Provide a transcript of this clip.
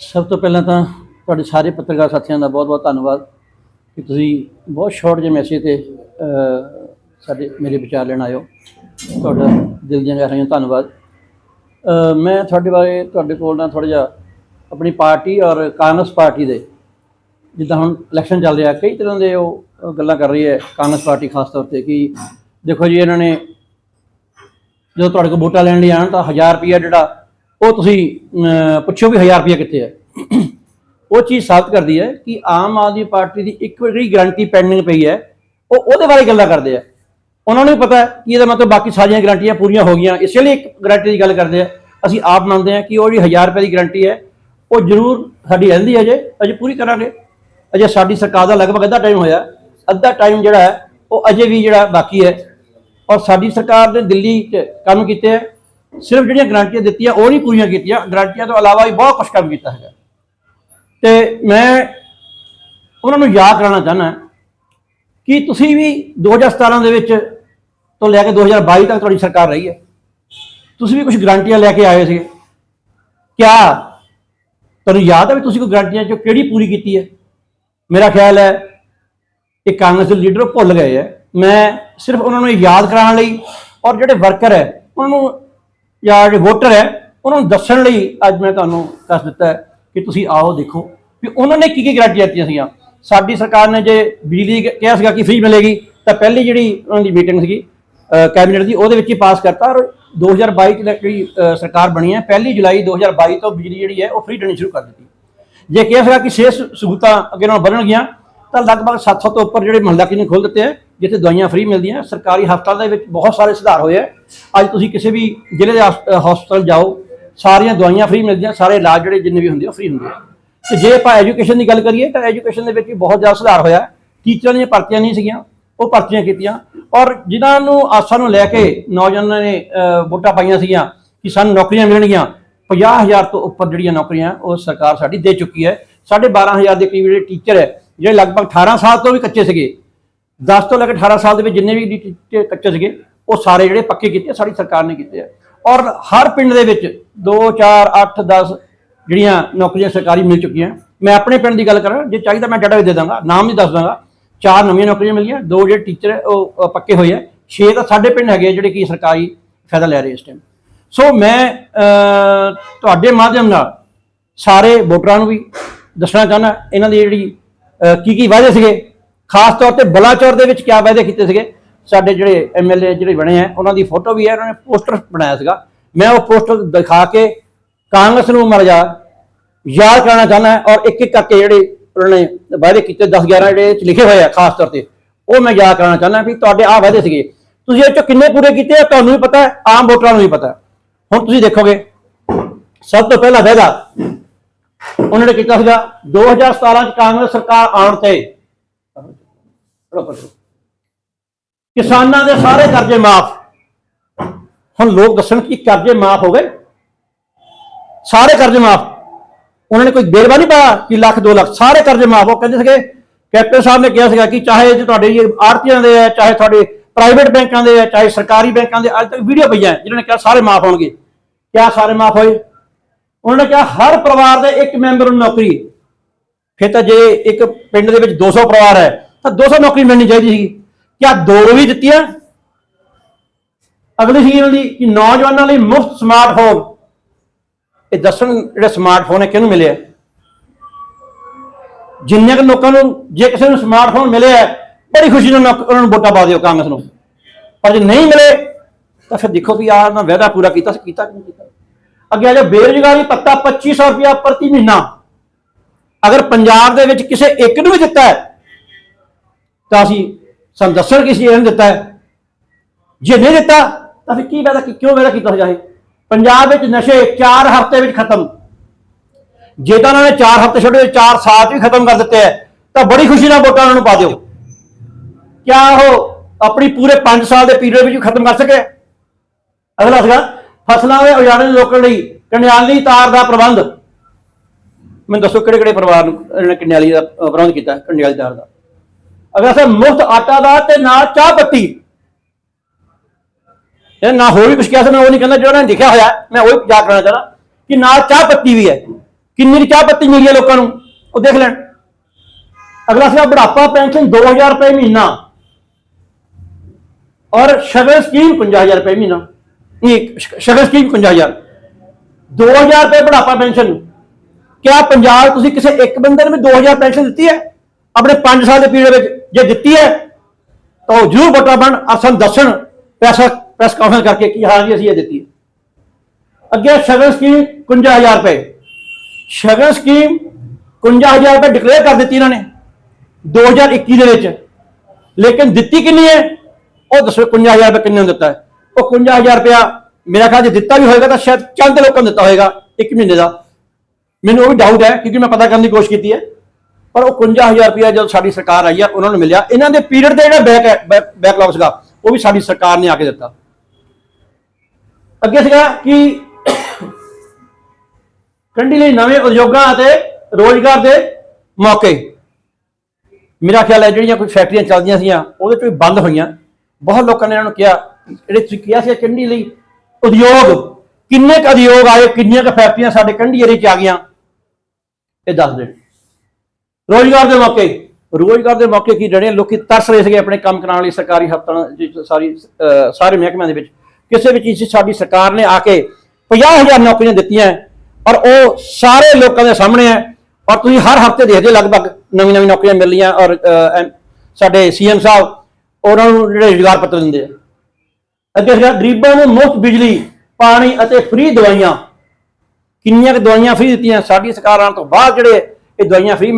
ਸਭ ਤੋਂ ਪਹਿਲਾਂ ਤਾਂ ਤੁਹਾਡੇ ਸਾਰੇ ਪੱਤਰਕਾਰ ਸਾਥੀਆਂ ਦਾ ਬਹੁਤ-ਬਹੁਤ ਧੰਨਵਾਦ ਕਿ ਤੁਸੀਂ ਬਹੁਤ ਸ਼ਾਰਟ ਜਿਹੇ ਮੈਸੇਜ ਤੇ ਸਾਡੇ ਮੇਰੇ ਵਿਚਾਰ ਲੈਣ ਆਇਓ ਤੁਹਾਡਾ ਦਿਲ ਦੀਆਂ ਗਹਿਰਾਈਆਂ ਤੋਂ ਧੰਨਵਾਦ। ਮੈਂ ਤੁਹਾਡੇ ਬਾਰੇ, ਤੁਹਾਡੇ ਕੋਲ ਨਾ ਥੋੜਾ ਜਿਹਾ ਆਪਣੀ ਪਾਰਟੀ ਔਰ ਕਾਂਗਰਸ ਪਾਰਟੀ ਦੇ ਜਿੱਦਾਂ ਹੁਣ ਇਲੈਕਸ਼ਨ ਚੱਲ ਰਿਹਾ, ਕਈ ਤਰ੍ਹਾਂ ਦੇ ਉਹ ਗੱਲਾਂ ਕਰ ਰਹੀ ਹੈ ਕਾਂਗਰਸ ਪਾਰਟੀ ਖਾਸ ਤੌਰ ਤੇ ਕਿ ਦੇਖੋ ਜੀ, ਇਹਨਾਂ ਨੇ ਜਦੋਂ ਤੁਹਾਡੇ ਕੋਲ ਵੋਟਾਂ ਲੈਣ ਲਈ ਆਣ ਤਾਂ 1000 ਰੁਪਿਆ ਜਿਹੜਾ ਉਹ ਤੁਸੀਂ ਅਮ, ਪੁੱਛੋ ਵੀ 1000 ਰੁਪਿਆ ਕਿੱਥੇ ਹੈ ਉਹ ਚੀਜ਼ ਸਾਬਤ ਕਰਦੀ ਹੈ ਕਿ ਆਮ ਆਦਮੀ ਪਾਰਟੀ ਦੀ ਇੱਕ ਜਿਹੜੀ ਗਰੰਟੀ ਪੈਂਡਿੰਗ ਪਈ ਹੈ ਉਹ ਉਹਦੇ ਬਾਰੇ ਗੱਲਾਂ ਕਰਦੇ ਆ। ਉਹਨਾਂ ਨੂੰ ਵੀ ਪਤਾ ਕਿ ਇਹਦਾ ਮਤਲਬ ਬਾਕੀ ਸਾਰੀਆਂ ਗਰੰਟੀਆਂ ਪੂਰੀਆਂ ਹੋ ਗਈਆਂ। ਇਸ ਲਈ ਇੱਕ ਗਰੰਟੀ ਦੀ ਗੱਲ ਕਰਦੇ ਆ। ਅਸੀਂ ਆਪ ਮੰਨਦੇ ਹਾਂ ਕਿ ਉਹ ਜਿਹੜੀ 1000 ਰੁਪਏ ਦੀ ਗਰੰਟੀ ਹੈ ਉਹ ਜ਼ਰੂਰ ਸਾਡੀ ਰਹਿੰਦੀ ਹੈ ਅਜੇ। ਅਜੇ ਪੂਰੀ ਕਰਾਂਗੇ। ਅਜੇ ਸਾਡੀ ਸਰਕਾਰ ਦਾ ਲਗਭਗ ਅੱਧਾ ਟਾਈਮ ਹੋਇਆ। ਅੱਧਾ ਟਾਈਮ ਜਿਹੜਾ ਹੈ ਉਹ ਅਜੇ ਵੀ ਜਿਹੜਾ ਬਾਕੀ ਹੈ। ਔਰ ਸਾਡੀ ਸਰਕਾਰ ਨੇ ਦਿੱਲੀ 'ਚ ਕੰਮ ਕੀਤੇ ਹੈ। ਸਿਰਫ ਜਿਹੜੀਆਂ ਗਰੰਟੀਆਂ ਦਿੱਤੀਆਂ, ਉਹ ਨਹੀਂ ਪੂਰੀਆਂ ਕੀਤੀਆਂ। ਗਰੰਟੀਆਂ ਤੋਂ ਇਲਾਵਾ ਵੀ ਬਹੁਤ ਕੁਝ ਕੰਮ ਕੀਤਾ ਹੈਗਾ। ਤੇ ਮੈਂ ਉਹਨਾਂ ਨੂੰ ਯਾਦ ਕਰਾਉਣਾ ਚਾਹੁੰਦਾ ਕਿ ਤੁਸੀਂ ਵੀ 2017 ਦੇ ਵਿੱਚ ਤੋਂ ਲੈ ਕੇ 2022 ਤੱਕ ਤੁਹਾਡੀ ਸਰਕਾਰ ਰਹੀ ਹੈ। ਤੁਸੀਂ ਵੀ ਕੁਝ ਗਰੰਟੀਆਂ ਲੈ ਕੇ ਆਏ ਸੀਗੇ। ਕਿਆ ਤੁਹਾਨੂੰ ਯਾਦ ਹੈ ਵੀ ਤੁਸੀਂ ਕੋਈ ਗਰੰਟੀਆਂ ਚੋਂ ਕਿਹੜੀ ਪੂਰੀ ਕੀਤੀ ਹੈ? ਮੇਰਾ ਖਿਆਲ ਹੈ ਇਹ ਕਾਂਗਰਸ ਦੇ ਲੀਡਰ ਭੁੱਲ ਗਏ ਹੈ। ਮੈਂ ਸਿਰਫ ਉਹਨਾਂ ਨੂੰ ਯਾਦ ਕਰਾਉਣ ਲਈ ਔਰ ਜਿਹੜੇ ਵਰਕਰ ਹੈ, ਉਹਨਾਂ ਨੂੰ ਜਾਂ ਜਿਹੜੇ ਵੋਟਰ ਹੈ, ਉਹਨਾਂ ਨੂੰ ਦੱਸਣ ਲਈ ਅੱਜ ਮੈਂ ਤੁਹਾਨੂੰ ਦੱਸ ਦਿੱਤਾ ਕਿ ਤੁਸੀਂ ਆਓ, ਦੇਖੋ ਵੀ ਉਹਨਾਂ ਨੇ ਕੀ ਕੀ ਗਰੰਟੀਆਂ ਦਿੱਤੀਆਂ ਸੀਗੀਆਂ। ਸਾਡੀ ਸਰਕਾਰ ਨੇ ਜੇ ਬਿਜਲੀ ਕਿਹਾ ਸੀਗਾ ਕਿ ਫ੍ਰੀ ਮਿਲੇਗੀ, ਤਾਂ ਪਹਿਲੀ ਜਿਹੜੀ ਉਹਨਾਂ ਦੀ ਮੀਟਿੰਗ ਸੀਗੀ ਕੈਬਨਿਟ ਦੀ, ਉਹਦੇ ਵਿੱਚ ਹੀ ਪਾਸ ਕਰਤਾ ਔਰ 2022 ਚ ਜਿਹੜੀ ਸਰਕਾਰ ਬਣੀ ਹੈ, ਪਹਿਲੀ ਜੁਲਾਈ 2022 ਤੋਂ ਬਿਜਲੀ ਜਿਹੜੀ ਹੈ, ਉਹ ਫ੍ਰੀ ਦੇਣੀ ਸ਼ੁਰੂ ਕਰ ਦਿੱਤੀ। ਜੇ ਕਿਹਾ ਸੀਗਾ ਕਿ ਸਿਹਤ ਸ- ਸਹੂਲਤਾਂ ਅੱਗੇ ਨਾਲੋਂ ਵਧਣਗੀਆਂ ਤਾਂ ਲਗਭਗ 700 ਤੋਂ ਉੱਪਰ ਜਿਹੜੇ ਮਹੱਲਾ ਕਲੀਨਿਕ ਖੋਲ ਦਿੱਤੇ ਹੈ, ਜਿੱਥੇ ਦਵਾਈਆਂ ਫ੍ਰੀ ਮਿਲਦੀਆਂ, ਸਰਕਾਰੀ ਹਸਪਤਾਲਾਂ ਦੇ ਵਿੱਚ ਬਹੁਤ ਸਾਰੇ ਸੁਧਾਰ ਹੋਏ ਹੈ। ਅੱਜ ਤੁਸੀਂ ਕਿਸੇ ਵੀ ਜ਼ਿਲ੍ਹੇ ਦੇ ਹਸ- ਹਸਪਤਾਲ ਜਾਓ, ਸਾਰੀਆਂ ਦਵਾਈਆਂ ਫ੍ਰੀ ਮਿਲਦੀਆਂ, ਸਾਰੇ ਇਲਾਜ ਜਿਹੜੇ ਜਿੰਨੇ ਵੀ ਹੁੰਦੇ ਆ ਫ੍ਰੀ ਹੁੰਦੇ ਆ। ਤੇ ਜੇ ਆਪਾਂ ਐਜੂਕੇਸ਼ਨ ਦੀ ਗੱਲ ਕਰੀਏ, ਤਾਂ ਐਜੂਕੇਸ਼ਨ ਦੇ ਵਿੱਚ ਵੀ ਬਹੁਤ ਜ਼ਿਆਦਾ ਸੁਧਾਰ ਹੋਇਆ। ਟੀਚਰਾਂ ਦੀਆਂ ਭਰਤੀਆਂ ਨਹੀਂ ਸੀਗੀਆਂ, ਉਹ ਭਰਤੀਆਂ ਕੀਤੀਆਂ। ਔਰ ਜਿਨ੍ਹਾਂ ਨੂੰ ਆਸਾਂ ਨੂੰ ਲੈ ਕੇ ਨੌਜਵਾਨਾਂ ਨੇ ਵੋਟਾਂ ਪਾਈਆਂ ਸੀਗੀਆਂ ਕਿ ਸਾਨੂੰ ਨੌਕਰੀਆਂ ਮਿਲਣਗੀਆਂ 50000 ਤੋਂ ਉੱਪਰ ਜਿਹੜੀਆਂ ਨੌਕਰੀਆਂ ਉਹ ਸਰਕਾਰ ਸਾਡੀ ਦੇ ਚੁੱਕੀ ਹੈ। 12500 ਦੇ ਕਰੀਬ ਜਿਹੜੇ ਟੀਚਰ ਹੈ, ਜਿਹੜੇ ਲਗਭਗ 18 ਸਾਲ ਤੋਂ ਵੀ ਕੱਚੇ ਸੀਗੇ 10 ਤੋਂ ਲੈ ਕੇ 18 ਸਾਲ ਦੇ ਵਿੱਚ ਜਿੰਨੇ ਵੀ ਕੱਚੇ ਸੀਗੇ ਉਹ ਸਾਰੇ ਜਿਹੜੇ ਪੱਕੇ ਕੀਤੇ ਸਾਡੀ ਸਰਕਾਰ ਨੇ ਕੀਤੇ ਆ। ਔਰ ਹਰ ਪਿੰਡ ਦੇ ਵਿੱਚ 2 4 8 10 ਜਿਹੜੀਆਂ ਨੌਕਰੀਆਂ ਸਰਕਾਰੀ ਮਿਲ ਚੁੱਕੀਆਂ। ਮੈਂ ਆਪਣੇ ਪਿੰਡ ਦੀ ਗੱਲ ਕਰਾਂ, ਜੇ ਚਾਹੀਦਾ ਮੈਂ ਡਾਟਾ ਵੀ ਦੇ ਦਾਂਗਾ, ਨਾਮ ਵੀ ਦੱਸ ਦਾਂਗਾ। ਚਾਰ ਨਵੀਆਂ ਨੌਕਰੀਆਂ ਮਿਲੀਆਂ, ਦੋ ਜਿਹੜੇ ਟੀਚਰ ਉਹ ਪੱਕੇ ਹੋਏ ਆ। ਛੇ ਤਾਂ ਸਾਡੇ ਪਿੰਡ ਹੈਗੇ ਆ, ਜਿਹੜੇ ਕੀ ਸਰਕਾਰੀ ਫਾਇਦਾ ਲੈ ਰਹੇ ਇਸ ਟਾਈਮ ਸੋ ਮੈਂ ਤੁਹਾਡੇ ਮਾਧਿਅਮ ਨਾਲ ਸਾਰੇ ਵੋਟਰਾਂ ਨੂੰ ਵੀ ਦੱਸਣਾ ਚਾਹੁੰਦਾ, ਇਹਨਾਂ ਦੀ ਜਿਹੜੀ ਕੀ ਕੀ ਵਾਅਦੇ ਸੀਗੇ? ਖਾਸ ਤੌਰ ਤੇ ਬਲਾਚੌਰ ਦੇ ਵਿੱਚ ਕਿਆ ਵਾਅਦੇ ਕੀਤੇ ਸੀਗੇ? ਸਾਡੇ ਜਿਹੜੇ ਐਮਐਲਏ ਜਿਹੜੇ ਬਣੇ ਆ, ਉਹਨਾਂ ਦੀ ਫੋਟੋ ਵੀ ਹੈ ਉਹਨਾਂ ਨੇ ਪੋਸਟਰ ਬਣਾਇਆ ਸੀਗਾ। ਮੈਂ ਉਹ ਪੋਸਟਰ ਦਿਖਾ ਕੇ ਕਾਂਗਰਸ ਨੂੰ ਮਰ ਜਾ, ਯਾਦ ਕਰਨਾ ਚਾਹੁੰਦਾ ਔਰ ਇੱਕ ਇੱਕ ਕਰਕੇ ਜਿਹੜੇ ਉਹਨਾਂ ਨੇ ਵਾਅਦੇ ਕੀਤੇ 10 11 ਜਿਹੜੇ ਲਿਖੇ ਹੋਏ ਆ, ਖਾਸ ਤੌਰ ਤੇ, ਉਹ ਮੈਂ ਯਾਦ ਕਰਨਾ ਚਾਹੁੰਦਾ ਵੀ ਤੁਹਾਡੇ ਆ ਵਾਅਦੇ ਸੀਗੇ। ਤੁਸੀਂ ਇਹ ਚੋਂ ਕਿੰਨੇ ਪੂਰੇ ਕੀਤੇ ਆ, ਤੁਹਾਨੂੰ ਵੀ ਪਤਾ ਹੈ, ਆਮ ਵੋਟਰਾਂ ਨੂੰ ਵੀ ਪਤਾ ਹੁਣ ਤੁਸੀਂ ਦੇਖੋਗੇ, ਸਭ ਤੋਂ ਪਹਿਲਾ ਵਾਅਦਾ ਉਹਨਾਂ ਨੇ ਕੀਤਾ ਸੀਗਾ 2017 ਚ ਕਾਂਗਰਸ ਸਰਕਾਰ ਆਉਣ ਤੇ। ਕਿਸਾਨਾਂ ਦੇ ਸਾਰੇ ਕਰਜ਼ੇ ਮਾਫ। ਹੁਣ ਲੋਕ ਦੱਸਣ ਕਿ ਕਰਜ਼ੇ ਮਾਫ ਹੋ ਗਏ। ਸਾਰੇ ਕਰਜ਼ੇ ਮਾਫ। ਉਹਨਾਂ ਨੇ ਕੋਈ ਬੇਰਵਾ ਨਹੀਂ ਪਾਇਆ ਕਿ ਲੱਖ 2 ਲੱਖ। ਸਾਰੇ ਕਰਜ਼ੇ ਮਾਫ। ਹੋ ਕਹਿੰਦੇ ਸੀਗੇ, ਕੈਪਟਨ ਸਾਹਿਬ ਨੇ ਕਿਹਾ ਸੀਗਾ ਕਿ ਚਾਹੇ ਜੇ ਤੁਹਾਡੇ ਇਹ ਆੜਤੀਆਂ ਦੇ ਆ ਚਾਹੇ ਤੁਹਾਡੇ ਪ੍ਰਾਈਵੇਟ ਬੈਂਕਾਂ ਦੇ ਆ ਚਾਹੇ ਸਰਕਾਰੀ ਬੈਂਕਾਂ ਦੇ ਅੱਜ ਤੱਕ ਵੀਡੀਓ ਪਈਆਂ, ਜਿਨ੍ਹਾਂ ਨੇ ਕਿਹਾ ਸਾਰੇ ਮਾਫ ਹੋਣਗੇ। ਕਿਆ ਸਾਰੇ ਮਾਫ ਹੋਏ? ਉਹਨਾਂ ਨੇ ਕਿਹਾ ਹਰ ਪਰਿਵਾਰ ਦੇ ਇੱਕ ਮੈਂਬਰ ਨੂੰ ਨੌਕਰੀ। ਫਿਰ ਤਾਂ ਜੇ ਇੱਕ ਪਿੰਡ ਦੇ ਵਿੱਚ 200 ਪਰਿਵਾਰ ਹੈ, ਤਾਂ 200 ਨੌਕਰੀ ਮਿਲਣੀ ਚਾਹੀਦੀ ਸੀ ਕਿਆ ਦੋ ਵੀ ਦਿੱਤੀਆਂ ਅਗਲੀ ਸੀ ਦੀ ਕਿ ਨੌਜਵਾਨਾਂ ਲਈ ਮੁਫਤ ਸਮਾਰਟਫੋਨ ਇਹ ਦੱਸਣ ਜਿਹੜੇ ਸਮਾਰਟਫੋਨ ਹੈ ਕਿਹਨੂੰ ਮਿਲਿਆ ਜਿੰਨੇ ਕੁ ਲੋਕਾਂ ਨੂੰ ਜੇ ਕਿਸੇ ਨੂੰ ਸਮਾਰਟਫੋਨ ਮਿਲਿਆ ਹੈ, ਬੜੀ ਖੁਸ਼ੀ ਨਾਲ ਉਹਨਾਂ ਨੂੰ ਵੋਟਾਂ ਪਾ ਦਿਓ ਕਾਂਗਰਸ ਨੂੰ। ਪਰ ਜੇ ਨਹੀਂ ਮਿਲੇ ਤਾਂ ਫਿਰ ਦੇਖੋ ਵੀ ਆਹ ਨਾ ਵਾਅਦਾ ਪੂਰਾ ਕੀਤਾ ਸੀ ਕੀਤਾ ਕਿ ਨਹੀਂ ਕੀਤਾ? ਅੱਗੇ ਆ ਜਾ ਬੇਰੁਜ਼ਗਾਰੀ ਭੱਤਾ 2500 ਰੁਪਇਆ ਪ੍ਰਤੀ ਮਹੀਨਾ। ਅਗਰ ਪੰਜਾਬ ਦੇ ਵਿੱਚ ਕਿਸੇ ਇੱਕ ਨੂੰ ਵੀ ਦਿੱਤਾ ਤਾਂ ਅਸੀਂ ਸਾਨੂੰ ਦੱਸਣ ਕਿਸੇ ਨੇ ਦਿੱਤਾ ਹੈ। ਜੇ ਨਹੀਂ ਦਿੱਤਾ, ਤਾਂ ਫਿਰ ਕੀ ਵਾਅਦਾ ਕਿਉਂ ਵਾਅਦਾ ਕੀਤਾ ਜਾਏ ਪੰਜਾਬ ਵਿੱਚ ਨਸ਼ੇ 4 ਹਫ਼ਤੇ ਵਿੱਚ ਖਤਮ। ਜੇ ਤਾਂ ਉਹਨਾਂ ਨੇ 4 ਹਫ਼ਤੇ ਛੱਡੇ 4 ਸਾਲ ਵੀ ਖਤਮ ਕਰ ਦਿੱਤੇ ਹੈ, ਤਾਂ ਬੜੀ ਖੁਸ਼ੀ ਨਾਲ ਵੋਟਾਂ ਉਹਨਾਂ ਨੂੰ ਪਾ ਦਿਓ। ਕਿਆ ਉਹ ਆਪਣੀ ਪੂਰੇ 5 ਸਾਲ ਦੇ ਪੀਰੀਅਡ ਵਿੱਚ ਖਤਮ ਕਰ ਸਕੇ? ਅਗਲਾ ਸੀਗਾ ਫਸਲਾਂ ਦੇ ਉਜਾੜੇ ਨੂੰ ਰੋਕਣ ਲਈ ਕੰਡਿਆਲੀ ਤਾਰ ਦਾ ਪ੍ਰਬੰਧ। ਮੈਨੂੰ ਦੱਸੋ ਕਿਹੜੇ ਕਿਹੜੇ ਪਰਿਵਾਰ ਨੂੰ, ਇਹਨਾਂ ਨੇ ਕੰਡਿਆਲੀ ਦਾ ਪ੍ਰਬੰਧ ਕੀਤਾ ਕੰਡਿਆਲੀ ਤਾਰ ਦਾ। ਅਗਰ ਸੇ ਮੁਫਤ ਆਟਾ ਦਾ ਤੇ ਨਾਲ ਚਾਹ ਪੱਤੀ ਇਹ ਨਾ ਹੋਰ ਵੀ ਕੁਝ ਕਿਹਾ ਸੀ, ਮੈਂ ਉਹ ਨਹੀਂ ਕਹਿੰਦਾ, ਜਿਹੜਾ ਉਹਨਾਂ ਨੇ ਲਿਖਿਆ ਹੋਇਆ, ਮੈਂ ਉਹ ਜਾ ਕਰਨਾ ਚਾਹਣਾ ਕਿ ਨਾਲ ਚਾਹ ਪੱਤੀ ਵੀ ਹੈ। ਕਿੰਨੀ ਕੁ ਚਾਹ ਪੱਤੀ ਮਿਲੀ ਹੈ ਲੋਕਾਂ ਨੂੰ? ਉਹ ਦੇਖ ਲੈਣ। ਅਗਲਾ ਸੀਗਾ ਬੁਢਾਪਾ ਪੈਨਸ਼ਨ 2000 ਰੁਪਏ ਮਹੀਨਾ ਔਰ ਸ਼ਗਨ ਸਕੀਮ 50000 ਰੁਪਏ ਮਹੀਨਾ। ਇਹ ਸ਼- ਸ਼ਗਨ ਸਕੀਮ 50000 2000 ਰੁਪਏ ਬੁਢਾਪਾ ਪੈਨਸ਼ਨ। ਕਿਆ ਪੰਜਾਬ ਤੁਸੀਂ ਕਿਸੇ ਇੱਕ ਬੰਦੇ ਨੂੰ ਵੀ 2000 ਪੈਨਸ਼ਨ ਦਿੱਤੀ ਹੈ? ਆਪਣੇ 5 ਸਾਲ ਦੇ ਪੀਰੀਅਡ ਵਿੱਚ। ਜੇ ਦਿੱਤੀ ਹੈ, ਤਾਂ ਉਹ ਜ਼ਰੂਰ ਵੋਟਾਂ ਬਣ ਅਸਾਂ ਦੱਸਣ ਪੈਸਾ ਪ੍ਰੈਸ ਕਾਨਫਰੰਸ ਕਰਕੇ ਕਿ ਹਾਂ ਜੀ, ਅਸੀਂ ਇਹ ਦਿੱਤੀ ਹੈ। ਅੱਗੇ ਸ਼ਗਨ ਸਕੀਮ 51000 ਰੁਪਏ। ਸ਼ਗਨ ਸਕੀਮ 51000 ਰੁਪਏ ਡਿਕਲੇਅਰ ਕਰ ਦਿੱਤੀ ਇਹਨਾਂ ਨੇ 2021 ਦੇ ਵਿੱਚ। ਲੇਕਿਨ ਦਿੱਤੀ ਕਿੰਨੀ ਹੈ? ਉਹ ਦੱਸੋ 51000 ਰੁਪਏ ਕਿੰਨੇ ਨੂੰ ਦਿੱਤਾ ਹੈ? ਉਹ 51000 ਰੁਪਇਆ ਮੇਰਾ ਖਿਆਲ ਜੇ ਦਿੱਤਾ ਵੀ ਹੋਏਗਾ, ਤਾਂ ਸ਼ਾਇਦ ਚੰਦ ਲੋਕਾਂ ਨੂੰ ਦਿੱਤਾ ਹੋਏਗਾ, ਇੱਕ ਮਹੀਨੇ ਦਾ। ਮੈਨੂੰ ਉਹ ਵੀ ਡਾਊਟ ਹੈ, ਕਿਉਂਕਿ ਮੈਂ ਪਤਾ ਕਰਨ ਦੀ ਕੋਸ਼ਿਸ਼ ਕੀਤੀ ਹੈ। ਪਰ ਉਹ 51000 ਰੁਪਇਆ ਜਦੋਂ ਸਾਡੀ ਸਰਕਾਰ ਆਈ ਆ, ਉਹਨਾਂ ਨੂੰ ਮਿਲਿਆ। ਇਹਨਾਂ ਦੇ ਪੀਰੀਅਡ ਦਾ ਜਿਹੜਾ ਬੈਕ ਬੈਕਲੌਗ ਸੀਗਾ, ਉਹ ਵੀ ਸਾਡੀ ਸਰਕਾਰ ਨੇ ਆ ਕੇ ਦਿੱਤਾ। ਅੱਗੇ ਸੀਗਾ ਕਿ ਕੰਢੀ ਲਈ ਨਵੇਂ ਉਦਯੋਗਾਂ ਅਤੇ ਰੋਜ਼ਗਾਰ ਦੇ ਮੌਕੇ। ਮੇਰਾ ਖਿਆਲ ਹੈ ਜਿਹੜੀਆਂ ਕੋਈ ਫੈਕਟਰੀਆਂ ਚੱਲਦੀਆਂ ਸੀਆਂ ਉਹਦੇ ਚ ਵੀ ਬੰਦ ਹੋਈਆਂ। ਬਹੁਤ ਲੋਕਾਂ ਨੇ ਇਹਨਾਂ ਨੂੰ ਕਿਹਾ, ਜਿਹੜੇ ਤੁਸੀਂ ਕਿਹਾ ਸੀ ਕੰਢੀ ਲਈ ਉਦਯੋਗ, ਕਿੰਨੇ ਕੁ ਉਦਯੋਗ ਆਏ, ਕਿੰਨੀਆਂ ਕੁ ਫੈਕਟਰੀਆਂ ਸਾਡੇ ਕੰਢੀ ਏਰੀਏ ਚ ਆ ਗਈਆਂ, ਇਹ ਦੱਸ ਦੇਣ ਰੋਜ਼ਗਾਰ ਦੇ ਮੌਕੇ, ਰੋਜ਼ਗਾਰ ਦੇ ਮੌਕੇ ਕੀ ਜਿਹੜੇ ਲੋਕੀ ਤਰਸ ਰਹੇ ਸੀਗੇ ਆਪਣੇ ਕੰਮ ਕਰਾਉਣ ਲਈ ਸਰਕਾਰੀ ਹਸਪਤਾਲਾਂ ਸਾਰੀ ਸਾਰੇ ਮਹਿਕਮਿਆਂ ਦੇ ਵਿੱਚ। ਕਿਸੇ ਵੀ ਚੀਜ਼ ਸਾਡੀ ਸਰਕਾਰ ਨੇ ਆ ਕੇ 50000 ਨੌਕਰੀਆਂ ਦਿੱਤੀਆਂ ਹੈ ਔਰ ਉਹ ਸਾਰੇ ਲੋਕਾਂ ਦੇ ਸਾਹਮਣੇ ਹੈ ਔਰ ਤੁਸੀਂ ਹਰ ਹਫ਼ਤੇ ਦੇਖਦੇ ਲਗਭਗ ਨਵੀਂ ਨਵੀਂ ਨੌਕਰੀਆਂ ਮਿਲ ਰਹੀਆਂ ਔਰ ਐਮ- ਸਾਡੇ ਸੀਐਮ ਸਾਹਿਬ ਉਹਨਾਂ ਨੂੰ ਜਿਹੜੇ ਰੁਜ਼ਗਾਰ ਪੱਤਰ ਦਿੰਦੇ ਆ। ਅੱਗੇ ਗਰੀਬਾਂ ਨੂੰ ਮੁਫਤ ਬਿਜਲੀ, ਪਾਣੀ ਅਤੇ ਫ੍ਰੀ ਦਵਾਈਆਂ, ਕਿੰਨੀਆਂ ਕੁ ਦਵਾਈਆਂ ਫ੍ਰੀ ਦਿੱਤੀਆਂ, ਸਾਡੀ ਸਰਕਾਰਾਂ ਤੋਂ ਬਾਅਦ ਜਿਹੜੇ ਇਹ ਦਵਾਈਆਂ ਫ੍ਰੀ